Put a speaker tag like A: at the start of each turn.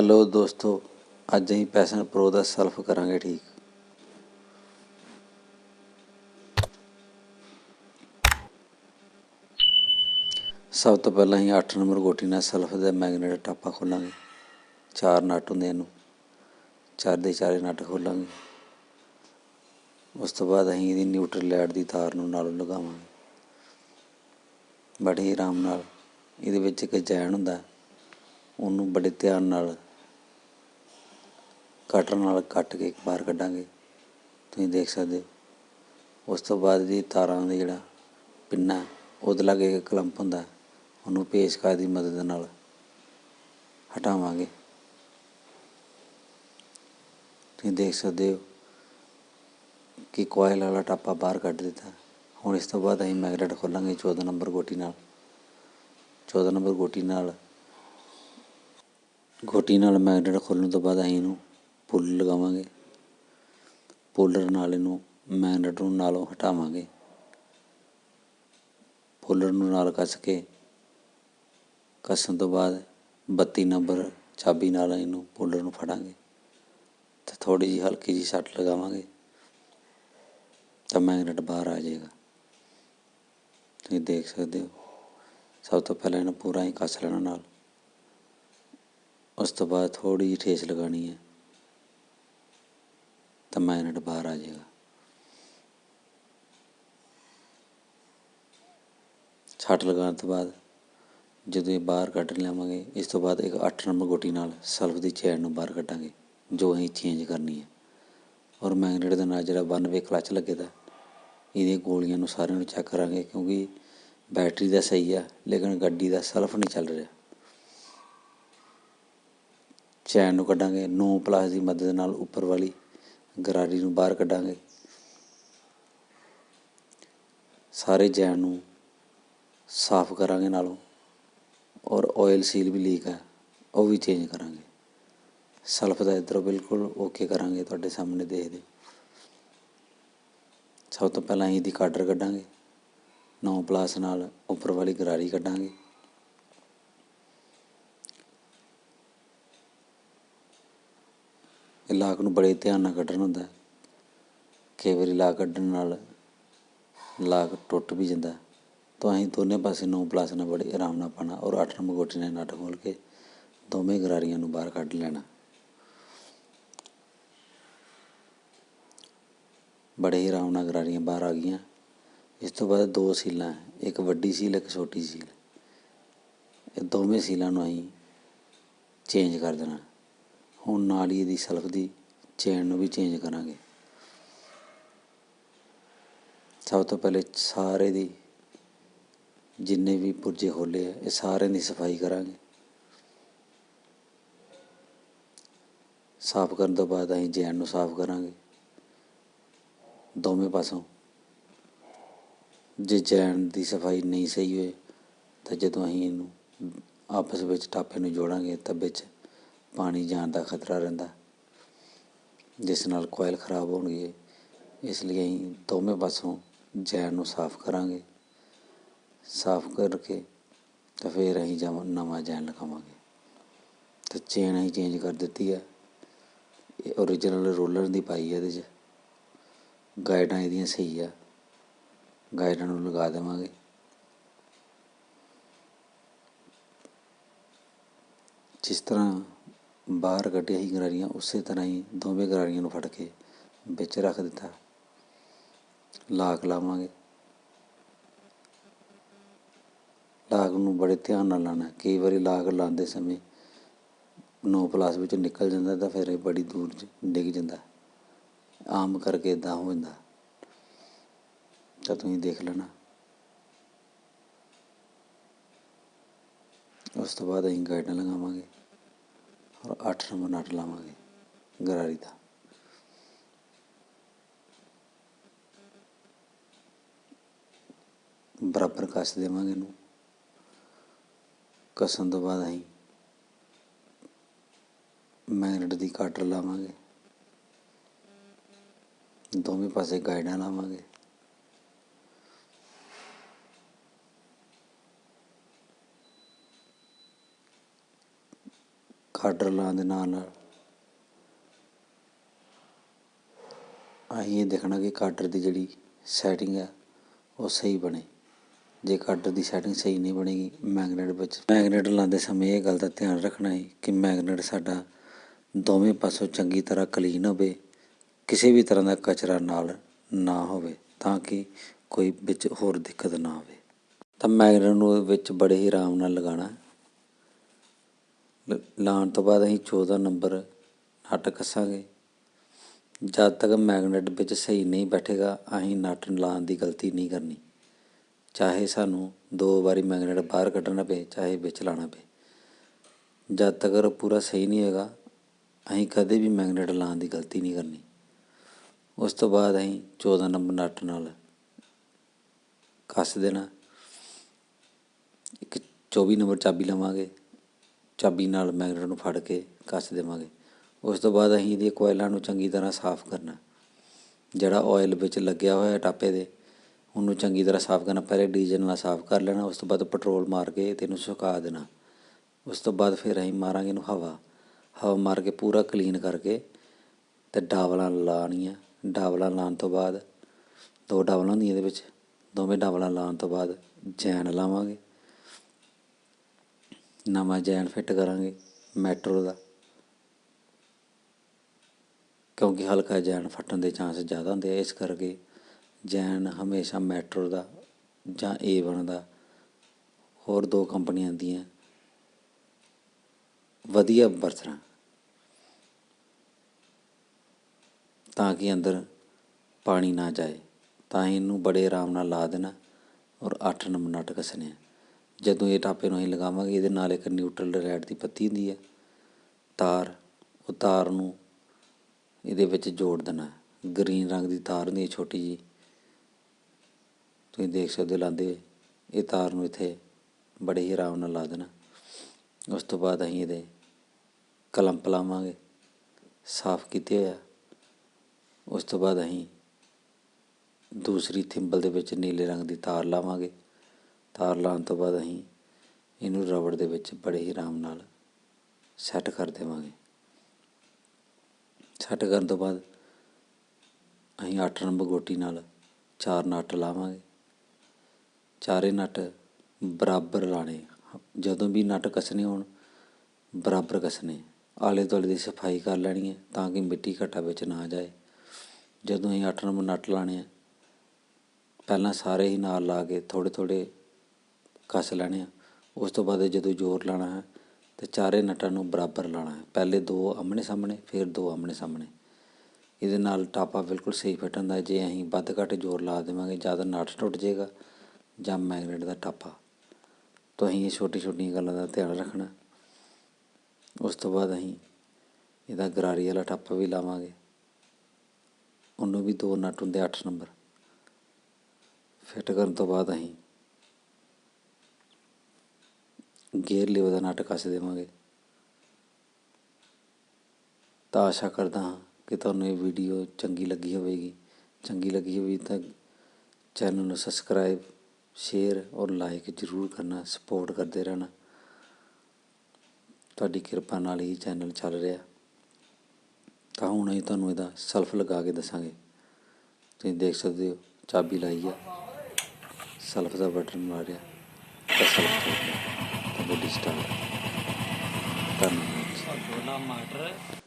A: Hello ਦੋਸਤੋ, ਅੱਜ ਅਸੀਂ ਪੈਸ਼ਨ ਪ੍ਰੋ ਦਾ ਸਲਫ ਕਰਾਂਗੇ ਠੀਕ। ਸਭ ਤੋਂ ਪਹਿਲਾਂ ਅਸੀਂ 8 ਨੰਬਰ ਗੋਟੀ ਨਾਲ ਸਲਫ ਦਾ ਮੈਗਨੇਟ ਟਾਪਾ ਖੋਲਾਂਗੇ। ਚਾਰ ਨਟ ਹੁੰਦੇ ਇਹਨੂੰ। ਚਾਰ ਦੇ ਚਾਰੇ ਨਟ ਖੋਲਾਂਗੇ। ਉਸ ਤੋਂ ਬਾਅਦ ਅਸੀਂ ਇਹਦੀ ਨਿਊਟਰਲ ਲਾਈਟ ਦੀ ਤਾਰ ਨੂੰ ਨਾਲੋਂ ਲਗਾਵਾਂਗੇ। ਬੜੇ ਆਰਾਮ ਨਾਲ। ਇਹਦੇ ਵਿੱਚ ਇੱਕ ਜੈਨ ਹੁੰਦਾ। ਉਹਨੂੰ ਬੜੇ ਧਿਆਨ ਨਾਲ ਕਟਰ ਨਾਲ ਕੱਟ ਕੇ ਬਾਹਰ ਕੱਢਾਂਗੇ। ਤੁਸੀਂ ਦੇਖ ਸਕਦੇ ਹੋ। ਉਸ ਤੋਂ ਬਾਅਦ ਜੀ ਤਾਰਾਂ ਦਾ ਜਿਹੜਾ ਪਿੰਨਾ, ਉਹਦੇ ਲਾਗੇ ਇੱਕ ਕਲੰਪ ਹੁੰਦਾ। ਉਹਨੂੰ ਪੇਚਕਾ ਦੀ ਮਦਦ ਨਾਲ ਹਟਾਵਾਂਗੇ। ਤੁਸੀਂ ਦੇਖ ਸਕਦੇ ਹੋ ਕਿ ਕੋਇਲ ਵਾਲਾ ਟਾਪਾ ਬਾਹਰ ਕੱਢ ਦਿੱਤਾ। ਹੁਣ ਇਸ ਤੋਂ ਬਾਅਦ ਅਸੀਂ ਮੈਗਨੇਟ ਖੋਲਾਂਗੇ 14 ਨੰਬਰ ਗੋਟੀ ਨਾਲ। 14 ਨੰਬਰ ਗੋਟੀ ਨਾਲ ਗੋਟੀ ਨਾਲ ਮੈਗਨੇਟ ਖੋਲ੍ਹਣ ਤੋਂ ਬਾਅਦ ਅਸੀਂ ਇਹਨੂੰ ਪੁੱਲ ਲਗਾਵਾਂਗੇ। ਪੁੱਲਰ ਨਾਲ ਇਹਨੂੰ ਮੈਗਨੇਟ ਨੂੰ ਨਾਲੋਂ ਹਟਾਵਾਂਗੇ। ਪੁੱਲਰ ਨੂੰ ਨਾਲ ਕੱਸ ਕੇ ਕੱਸਣ ਤੋਂ ਬਾਅਦ 32 ਨੰਬਰ ਚਾਬੀ ਨਾਲ ਇਹਨੂੰ ਪੋਲਰ ਨੂੰ ਫੜਾਂਗੇ। ਤੇ ਥੋੜੀ ਜਿਹੀ ਹਲਕੀ ਜਿਹੀ ਸੱਟ ਲਗਾਵਾਂਗੇ ਤਾਂ ਮੈਗਨੇਟ ਬਾਹਰ ਆ ਜਾਏਗਾ। ਤੁਸੀਂ ਦੇਖ ਸਕਦੇ ਹੋ, ਸਭ ਤੋਂ ਪਹਿਲਾਂ ਇਹਨੂੰ ਪੂਰਾ ਹੀ ਕੱਸ ਲੈਣਾ ਨਾਲ। ਉਸ ਤੋਂ ਬਾਅਦ ਥੋੜੀ ਜਿਹੀ ਠੇਸ ਲਗਾਣੀ ਹੈ। ਤਾਂ ਮੈਗਨੇਟ ਬਾਹਰ ਆ ਜਾਏਗਾ। ਛੱਟ ਲਗਾਉਣ ਤੋਂ ਬਾਅਦ ਜਦੋਂ ਇਹ ਬਾਹਰ ਕੱਢ ਲਿਆਵਾਂਗੇ, ਇਸ ਤੋਂ ਬਾਅਦ ਇੱਕ 8 ਨੰਬਰ ਗੋਟੀ ਨਾਲ ਸਲਫ ਦੀ ਚੈਨ ਨੂੰ ਬਾਹਰ ਕੱਢਾਂਗੇ, ਜੋ ਅਸੀਂ ਚੇਂਜ ਕਰਨੀ ਹੈ। ਔਰ ਮੈਗਨੇਟ ਦੇ ਨਾਲ ਜਿਹੜਾ 92 ਕਲਚ ਲੱਗੇ ਦਾ, ਇਹਦੀਆਂ ਗੋਲੀਆਂ ਨੂੰ ਸਾਰਿਆਂ ਨੂੰ ਚੈੱਕ ਕਰਾਂਗੇ ਕਿਉਂਕਿ ਬੈਟਰੀ ਦਾ ਸਹੀ ਆ, ਲੇਕਿਨ ਗੱਡੀ ਦਾ ਸਲਫ ਨਹੀਂ ਚੱਲ ਰਿਹਾ। ਚੈਨ ਨੂੰ ਕੱਢਾਂਗੇ 9 ਪਲੱਸ ਦੀ ਮਦਦ ਨਾਲ ਉੱਪਰ ਵਾਲੀ ਗਰਾਰੀ ਨੂੰ ਬਾਹਰ ਕੱਢਾਂਗੇ। ਸਾਰੇ ਜੈਨ ਨੂੰ ਸਾਫ਼ ਕਰਾਂਗੇ ਨਾਲੋਂ ਔਰ ਆਇਲ ਸੀਲ ਵੀ ਲੀਕ ਹੈ, ਉਹ ਵੀ ਚੇਂਜ ਕਰਾਂਗੇ। ਸਲਫ ਦਾ ਇੱਧਰੋਂ ਬਿਲਕੁਲ ਓਕੇ ਕਰਾਂਗੇ ਤੁਹਾਡੇ ਸਾਹਮਣੇ ਦੇਖਦੇ। ਸਭ ਤੋਂ ਪਹਿਲਾਂ ਅਸੀਂ ਇਹਦੀ ਕਾਡਰ ਕੱਢਾਂਗੇ 9 ਪਲਾਸ ਨਾਲ ਉੱਪਰ ਵਾਲੀ ਗਰਾਰੀ ਕੱਢਾਂਗੇ। ਲਾਕ ਨੂੰ ਬੜੇ ਧਿਆਨ ਨਾਲ ਕੱਢਣਾ ਹੁੰਦਾ ਕਈ ਵਾਰੀ ਲਾਕ ਕੱਢਣ ਨਾਲ ਲਾਕ ਟੁੱਟ ਵੀ ਜਾਂਦਾ ਤਾਂ ਅਸੀਂ ਦੋਨੇ ਪਾਸੇ 9 ਪਲਾਸ ਨਾਲ ਬੜੇ ਆਰਾਮ ਨਾਲ ਪਾਣਾ ਔਰ ਅੱਠ ਨੰਬਰ ਗੋਟੀ ਨਾਲ ਨਟ ਖੋਲ ਕੇ ਦੋਵੇਂ ਗਰਾਰੀਆਂ ਨੂੰ ਬਾਹਰ ਕੱਢ ਲੈਣਾ। ਬੜੇ ਹੀ ਆਰਾਮ ਨਾਲ ਗਰਾਰੀਆਂ ਬਾਹਰ ਆ ਗਈਆਂ। ਇਸ ਤੋਂ ਬਾਅਦ ਦੋ ਸੀਲਾਂ ਇੱਕ ਵੱਡੀ ਸੀਲ, ਇੱਕ ਛੋਟੀ ਸੀਲ। ਇਹ ਦੋਵੇਂ ਸੀਲਾਂ ਨੂੰ ਅਸੀਂ ਚੇਂਜ ਕਰ ਦੇਣਾ। ਹੁਣ ਨਾਲ ਹੀ ਇਹਦੀ ਸਲਫ ਦੀ ਚੇਨ ਨੂੰ ਵੀ ਚੇਂਜ ਕਰਾਂਗੇ। ਸਭ ਤੋਂ ਪਹਿਲੇ ਸਾਰੇ ਦੀ ਜਿੰਨੇ ਵੀ ਪੁਰਜੇ ਹੋਲੇ ਆ, ਇਹ ਸਾਰਿਆਂ ਦੀ ਸਫ਼ਾਈ ਕਰਾਂਗੇ। ਸਾਫ਼ ਕਰਨ ਤੋਂ ਬਾਅਦ ਅਸੀਂ ਜੈਨ ਨੂੰ ਸਾਫ਼ ਕਰਾਂਗੇ। ਦੋਵੇਂ ਪਾਸੋਂ। ਜੇ ਜੈਨ ਦੀ ਸਫ਼ਾਈ ਨਹੀਂ ਸਹੀ ਹੋਏ, ਤਾਂ ਜਦੋਂ ਅਸੀਂ ਇਹਨੂੰ ਆਪਸ ਵਿੱਚ ਟਾਪੇ ਨੂੰ ਜੋੜਾਂਗੇ, ਤਾਂ ਵਿੱਚ ਪਾਣੀ ਜਾਣ ਦਾ ਖਤਰਾ ਰਹਿੰਦਾ। ਜਿਸ ਨਾਲ ਕੋਇਲ ਖਰਾਬ ਹੋਣਗੇ, ਇਸ ਲਈ ਅਸੀਂ ਦੋਵੇਂ ਪਾਸੋਂ ਜੈਨ ਨੂੰ ਸਾਫ਼ ਕਰਾਂਗੇ। ਸਾਫ਼ ਕਰਕੇ ਤਾਂ ਫਿਰ ਅਸੀਂ ਜਮ, ਨਵਾਂ ਜੈਨ ਲਗਾਵਾਂਗੇ ਤੇ ਚੇਨ ਅਸੀਂ ਚੇਂਜ ਕਰ ਦਿੱਤੀ ਹੈ ਇਹ ਓਰੀਜਨਲ ਰੋਲਰ ਦੀ ਪਾਈ ਹੈ ਇਹਦੇ 'ਚ। ਗਾਈਡਾਂ ਇਹਦੀਆਂ ਸਹੀ ਆ। ਗਾਈਡਾਂ ਨੂੰ ਲਗਾ ਦੇਵਾਂਗੇ। ਜਿਸ ਤਰ੍ਹਾਂ ਬਾਹਰ ਕੱਢਿਆ ਹੀ ਗਰਾਰੀਆਂ, ਉਸੇ ਤਰ੍ਹਾਂ ਹੀ ਦੋਵੇਂ ਗਰਾਰੀਆਂ ਨੂੰ ਫੜ ਕੇ ਵਿੱਚ ਰੱਖ ਦਿੱਤਾ। ਲਾਕ ਲਾਵਾਂਗੇ। ਲਾਗ ਨੂੰ ਬੜੇ ਧਿਆਨ ਨਾਲ ਲਾਣਾ। ਕਈ ਵਾਰੀ ਲਾਗ ਲਾਉਂਦੇ ਸਮੇਂ ਨੋ ਪਲੱਸ ਵਿੱਚੋਂ ਨਿਕਲ ਜਾਂਦਾ ਤਾਂ ਫਿਰ ਇਹ ਬੜੀ ਦੂਰ 'ਚ ਡਿੱਗ ਜਾਂਦਾ। ਆਮ ਕਰਕੇ ਇਦਾਂ ਹੋ ਜਾਂਦਾ। ਤਾਂ ਤੁਸੀਂ ਦੇਖ ਲੈਣਾ। ਉਸ ਤੋਂ ਬਾਅਦ ਅਸੀਂ ਗਾਈਡਾਂ ਲਗਾਵਾਂਗੇ ਔਰ 8 ਨੰਬਰ ਨਟ ਲਾਵਾਂਗੇ, ਗਰਾਰੀ ਦਾ। ਬਰਾਬਰ ਕੱਸ ਦੇਵਾਂਗੇ ਇਹਨੂੰ। ਕੱਸਣ ਤੋਂ ਬਾਅਦ ਅਸੀਂ ਮੈਗਨੇਟ ਦੀ ਕਾਟਰ ਲਾਵਾਂਗੇ। ਦੋਵੇਂ ਪਾਸੇ ਗਾਈਡਾਂ ਲਾਵਾਂਗੇ। ਕਾਡਰ ਲਾਉਣ ਦੇ ਨਾਲ ਨਾਲ। ਅਸੀਂ ਇਹ ਦੇਖਣਾ ਕਿ ਕਾਡਰ ਦੀ ਜਿਹੜੀ ਸੈਟਿੰਗ ਹੈ ਉਹ ਸਹੀ ਬਣੇ। ਜੇ ਕਾਡਰ ਦੀ ਸੈਟਿੰਗ ਸਹੀ ਨਹੀਂ ਬਣੇਗੀ ਮੈਗਨੇਟ ਵਿੱਚ ਮੈਗਨੇਟ ਲਾਉਂਦੇ ਸਮੇਂ ਇਹ ਗੱਲ ਦਾ ਧਿਆਨ ਰੱਖਣਾ ਹੈ ਕਿ ਮੈਗਨੇਟ ਸਾਡਾ ਦੋਵੇਂ ਪਾਸੋਂ ਚੰਗੀ ਤਰ੍ਹਾਂ ਕਲੀਨ ਹੋਵੇ, ਕਿਸੇ ਵੀ ਤਰ੍ਹਾਂ ਦਾ ਕਚਰਾ ਨਾਲ ਨਾ ਹੋਵੇ, ਤਾਂ ਕਿ ਕੋਈ ਵਿੱਚ ਹੋਰ ਦਿੱਕਤ ਨਾ ਆਵੇ। ਤਾਂ ਮੈਗਨੇਟ ਨੂੰ ਵਿੱਚ ਬੜੇ ਹੀ ਆਰਾਮ ਨਾਲ ਲਗਾਉਣਾ। ਲਾਉਣ ਤੋਂ ਬਾਅਦ ਅਸੀਂ 14 ਨੰਬਰ ਨਟ ਕੱਸਾਂਗੇ। ਜਦ ਤੱਕ ਮੈਗਨੇਟ ਵਿੱਚ ਸਹੀ ਨਹੀਂ ਬੈਠੇਗਾ, ਅਸੀਂ ਨਟ ਲਾਉਣ ਦੀ ਗਲਤੀ ਨਹੀਂ ਕਰਨੀ। ਚਾਹੇ ਸਾਨੂੰ ਦੋ ਵਾਰੀ ਮੈਗਨੇਟ ਬਾਹਰ ਕੱਢਣਾ ਪਏ, ਚਾਹੇ ਵਿੱਚ ਲਾਉਣਾ ਪਏ। ਜਦ ਤੱਕ ਪੂਰਾ ਸਹੀ ਨਹੀਂ ਹੋਏਗਾ, ਅਸੀਂ ਕਦੇ ਵੀ ਮੈਗਨੇਟ ਲਾਉਣ ਦੀ ਗਲਤੀ ਨਹੀਂ ਕਰਨੀ। ਉਸ ਤੋਂ ਬਾਅਦ ਅਸੀਂ 14 ਨੰਬਰ ਨਟ ਨਾਲ ਕੱਸ ਦੇਣਾ। ਇੱਕ 24 ਨੰਬਰ ਚਾਬੀ ਲਵਾਂਗੇ। ਚਾਬੀ ਨਾਲ ਮੈਗਨੇਟ ਨੂੰ ਫੜ ਕੇ ਕੱਸ ਦੇਵਾਂਗੇ। ਉਸ ਤੋਂ ਬਾਅਦ ਅਸੀਂ ਇਹਦੀਆਂ ਕੋਇਲਾਂ ਨੂੰ ਚੰਗੀ ਤਰ੍ਹਾਂ ਸਾਫ਼ ਕਰਨਾ। ਜਿਹੜਾ ਆਇਲ ਵਿੱਚ ਲੱਗਿਆ ਹੋਇਆ ਟਾਪੇ ਦੇ, ਉਹਨੂੰ ਚੰਗੀ ਤਰ੍ਹਾਂ ਸਾਫ਼ ਕਰਨਾ। ਪਹਿਲੇ ਡੀਜ਼ਲ ਨਾਲ ਸਾਫ਼ ਕਰ ਲੈਣਾ, ਉਸ ਤੋਂ ਬਾਅਦ ਪੈਟਰੋਲ ਮਾਰ ਕੇ ਤੇ ਇਹਨੂੰ ਸੁਕਾ ਦੇਣਾ। ਉਸ ਤੋਂ ਬਾਅਦ ਫਿਰ ਅਸੀਂ ਮਾਰਾਂਗੇ ਇਹਨੂੰ ਹਵਾ। ਹਵਾ ਮਾਰ ਕੇ ਪੂਰਾ ਕਲੀਨ ਕਰਕੇ ਤੇ ਡਾਵਲਾਂ ਲਾਉਣੀਆਂ ਡਾਵਲਾਂ ਲਾਉਣ ਤੋਂ ਬਾਅਦ, ਦੋ ਡਾਵਲਾਂ ਹੁੰਦੀਆਂ ਇਹਦੇ ਵਿੱਚ, ਦੋਵੇਂ ਡਾਵਲਾਂ ਲਾਉਣ ਤੋਂ ਬਾਅਦ ਜੈਨ ਲਾਵਾਂਗੇ। ਨਵਾਂ ਜੈਨ ਫਿੱਟ ਕਰਾਂਗੇ, ਮੈਟਰੋ ਦਾ। ਕਿਉਂਕਿ ਹਲਕਾ ਜੈਨ ਫਟਣ ਦੇ ਚਾਂਸ ਜ਼ਿਆਦਾ ਹੁੰਦੇ ਆ, ਇਸ ਕਰਕੇ ਜੈਨ ਹਮੇਸ਼ਾ ਮੈਟਰੋ ਦਾ ਜਾਂ ਏ1 ਦਾ ਹੋਰ ਦੋ ਕੰਪਨੀਆਂ ਦੀਆਂ ਵਧੀਆ ਵਰਤਣਾ। ਤਾਂ ਕਿ ਅੰਦਰ ਪਾਣੀ ਨਾ ਜਾਏ, ਤਾਂ ਹੀ ਇਹਨੂੰ ਬੜੇ ਆਰਾਮ ਨਾਲ ਲਾ ਦੇਣਾ ਔਰ 8 ਨੰਬਰ ਨਟ ਕੱਸਣੇ ਜਦੋਂ ਇਹ ਟਾਪੇ ਨੂੰ ਅਸੀਂ ਲਗਾਵਾਂਗੇ, ਇਹਦੇ ਨਾਲ ਇੱਕ ਨਿਊਟਰਲ ਰੈਡ ਦੀ ਪੱਤੀ ਹੁੰਦੀ ਹੈ ਤਾਰ, ਉਹ ਤਾਰ ਨੂੰ ਇਹਦੇ ਵਿੱਚ ਜੋੜ ਦੇਣਾ। ਗ੍ਰੀਨ ਰੰਗ ਦੀ ਤਾਰ ਹੁੰਦੀ ਹੈ ਛੋਟੀ ਜੀ ਤੁਸੀਂ ਦੇਖ ਸਕਦੇ ਹੋ ਲਾਉਂਦੇ ਹੋਏ। ਇਹ ਤਾਰ ਨੂੰ ਇੱਥੇ ਬੜੇ ਹੀ ਆਰਾਮ ਨਾਲ ਲਾ ਦੇਣਾ। ਉਸ ਤੋਂ ਬਾਅਦ ਅਸੀਂ ਇਹਦੇ ਕਲੰਪ ਲਾਵਾਂਗੇ। ਸਾਫ਼ ਕੀਤੇ ਹੋਇਆ ਉਸ ਤੋਂ ਬਾਅਦ ਅਸੀਂ ਦੂਸਰੀ ਥਿੰਬਲ ਦੇ ਵਿੱਚ ਨੀਲੇ ਰੰਗ ਦੀ ਤਾਰ ਲਾਵਾਂਗੇ। ਤਾਰ ਲਾਉਣ ਤੋਂ ਬਾਅਦ ਅਸੀਂ ਇਹਨੂੰ ਰਬੜ ਦੇ ਵਿੱਚ ਬੜੇ ਹੀ ਆਰਾਮ ਨਾਲ ਸੈੱਟ ਕਰ ਦੇਵਾਂਗੇ। ਸੈੱਟ ਕਰਨ ਤੋਂ ਬਾਅਦ ਅਸੀਂ 8 ਨੰਬਰ ਗੋਟੀ ਨਾਲ ਚਾਰ ਨਟ ਲਾਵਾਂਗੇ। ਚਾਰੇ ਨਟ ਬਰਾਬਰ ਲਾਣੇ ਜਦੋਂ ਵੀ ਨਟ ਕੱਸਣੇ ਹੋਣ, ਬਰਾਬਰ ਕੱਸਣੇ ਆਲੇ ਦੁਆਲੇ ਦੀ ਸਫ਼ਾਈ ਕਰ ਲੈਣੀ ਹੈ ਤਾਂ ਕਿ ਮਿੱਟੀ ਘੱਟਾ ਵਿੱਚ ਨਾ ਜਾਏ। ਜਦੋਂ ਅਸੀਂ 8 ਨੰਬਰ ਨਟ ਲਾਣੇ ਆ, ਪਹਿਲਾਂ ਸਾਰੇ ਹੀ ਨਾਲ ਲਾ ਕੇ ਥੋੜ੍ਹੇ ਥੋੜ੍ਹੇ ਕੱਸ ਲੈਣੇ ਆ। ਉਸ ਤੋਂ ਬਾਅਦ ਜਦੋਂ ਜ਼ੋਰ ਲਾਉਣਾ ਹੈ, ਤਾਂ ਚਾਰੇ ਨਟਾਂ ਨੂੰ ਬਰਾਬਰ ਲਾਉਣਾ ਹੈ। ਪਹਿਲੇ ਦੋ ਆਮਣੇ ਸਾਹਮਣੇ, ਫਿਰ ਦੋ ਆਮਣੇ ਸਾਹਮਣੇ। ਇਹਦੇ ਨਾਲ ਟਾਪਾ ਬਿਲਕੁਲ ਸਹੀ ਫਿੱਟ ਹੁੰਦਾ ਜੇ ਅਸੀਂ ਵੱਧ ਘੱਟ ਜ਼ੋਰ ਲਾ ਦੇਵਾਂਗੇ, ਜ਼ਿਆਦਾ ਨਟ ਟੁੱਟ ਜਾਏਗਾ ਜਾਂ ਮੈਗਨੇਟ ਦਾ ਟਾਪਾ। ਤਾਂ ਅਸੀਂ ਇਹ ਛੋਟੀ ਛੋਟੀਆਂ ਗੱਲਾਂ ਦਾ ਧਿਆਨ ਰੱਖਣਾ ਉਸ ਤੋਂ ਬਾਅਦ ਅਸੀਂ ਇਹਦਾ ਗਰਾਰੀ ਵਾਲਾ ਟਾਪਾ ਵੀ ਲਾਵਾਂਗੇ। ਉਹਨੂੰ ਵੀ ਦੋ ਨਟ ਹੁੰਦੇ 8 ਨੰਬਰ। ਫਿੱਟ ਕਰਨ ਤੋਂ ਬਾਅਦ ਅਸੀਂ ਗੇਅਰ ਲੀਵਰ ਦਾ ਨਾਟਕ ਕੱਸ ਦੇਵਾਂਗੇ। ਤਾਂ ਆਸ਼ਾ ਕਰਦਾ ਹਾਂ ਕਿ ਤੁਹਾਨੂੰ ਇਹ ਵੀਡੀਓ ਚੰਗੀ ਲੱਗੀ ਹੋਵੇਗੀ। ਚੰਗੀ ਲੱਗੀ ਹੋਵੇ ਤਾਂ ਚੈਨਲ ਨੂੰ ਸਬਸਕ੍ਰਾਈਬ ਸ਼ੇਅਰ ਔਰ ਲਾਈਕ ਜ਼ਰੂਰ ਕਰਨਾ ਸਪੋਰਟ ਕਰਦੇ ਰਹਿਣਾ। ਤੁਹਾਡੀ ਕਿਰਪਾ ਨਾਲ ਹੀ ਚੈਨਲ ਚੱਲ ਰਿਹਾ। ਤਾਂ ਹੁਣ ਅਸੀਂ ਤੁਹਾਨੂੰ ਇਹਦਾ ਸੈਲਫ ਲਗਾ ਕੇ ਦੱਸਾਂਗੇ। ਤੁਸੀਂ ਦੇਖ ਸਕਦੇ ਹੋ, ਚਾਬੀ ਲਾਈ ਆ। ਸੈਲਫ ਦਾ ਬਟਨ ਮਾਰਿਆ। ਤਾਂ ਸੈਲਫ ਚੱਲ ਗਿਆ ਤਾਂ ਗੱਡੀ